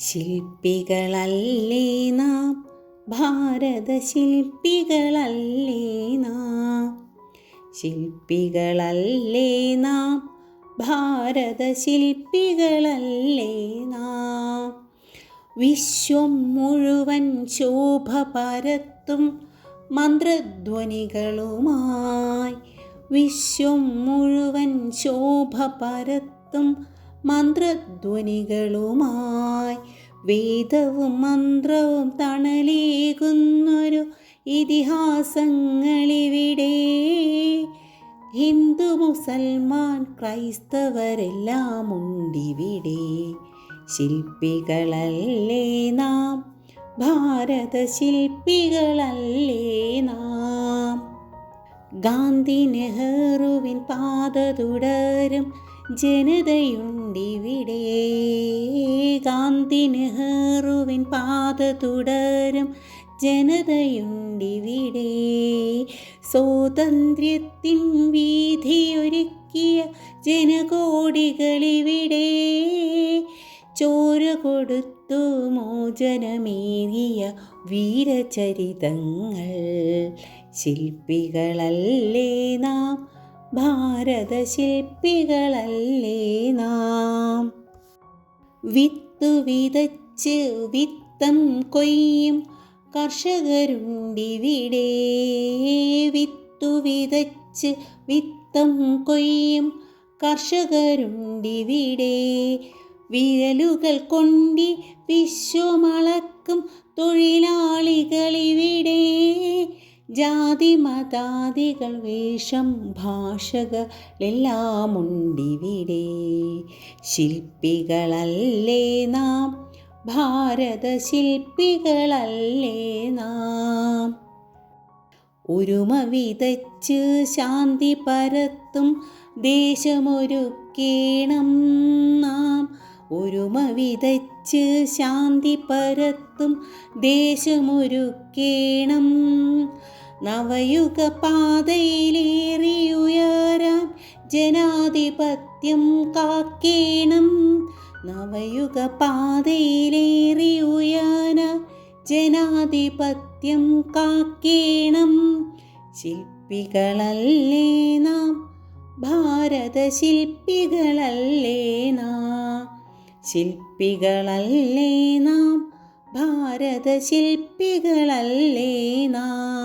ശില്പികളല്ലേ നാം? ഭാരത ശില്പികളല്ലേ നാം? ശില്പികളല്ലേ നാം? ഭാരത ശില്പികളല്ലേ നാം? വിശ്വം മുഴുവൻ ശോഭ പരത്തും മന്ത്രധ്വനികളുമായി വിശ്വം മുഴുവൻ ശോഭ പരത്തും മന്ത്രധ്വനികളുമായി വേദവും മന്ത്രവും തണലേകുന്നൊരു ഇതിഹാസങ്ങളിവിടെ. ഹിന്ദു മുസൽമാൻ ക്രൈസ്തവരെല്ലാം ഉണ്ടിവിടെ ശില്പികളല്ലേ നാം? ഭാരത ശില്പികളല്ലേ നാം? ഗാന്ധി നെഹ്റുവിൻ പാത തുടരും. ജനതയുണ്ടിവിടെ. കാന്തി നെഹ്റുവിൻ പാത തുടരും. ജനതയുണ്ടിവിടെ. സ്വാതന്ത്ര്യത്തിൻ വീതിയൊരുക്കിയ ജനകോടികളിവിടെ. ചോര കൊടുത്തു മോചനമേറിയ വീരചരിതങ്ങൾ. ശില്പികളല്ലേ നാം ഭാരത ശില്പികളല്ലേ നാം? വിത്തു വിതച്ച് വിത്തം കൊയ്യും കർഷകരുണ്ടിവിടെ വിത്തു വിതച്ച് വിത്തം കൊയ്യും കർഷകരുണ്ടിവിടെ വിരലുകൾ കൊണ്ടി വിശ്വമളക്കും തൊഴിലാളികളിവിടെ ജാതി മതാദികൾ വേഷം ഭാഷകളെല്ലാമുണ്ടിവിടെ ശില്പികളല്ലേ നാം? ഭാരത ശില്പികളല്ലേ നാം? ഒരുമ വിതച്ച് ശാന്തി പരത്തും ദേശമൊരുക്കേണം നാം. ഒരുമ വിതച്ച് ശാന്തി പരത്തും ദേശമൊരുക്കേണം. നവയുഗ പാതയിലേറിയുയരാൻ ജനാധിപത്യം കാക്കേണം. നവയുഗ പാതയിലേറിയുയന ജനാധിപത്യം കാക്കേണം. ശില്പികളല്ലേ നാം? ഭാരത ശില്പികളല്ലേ നാം? ശില്പികളല്ലേ നാം? ഭാരത ശില്പികളല്ലേ നാം?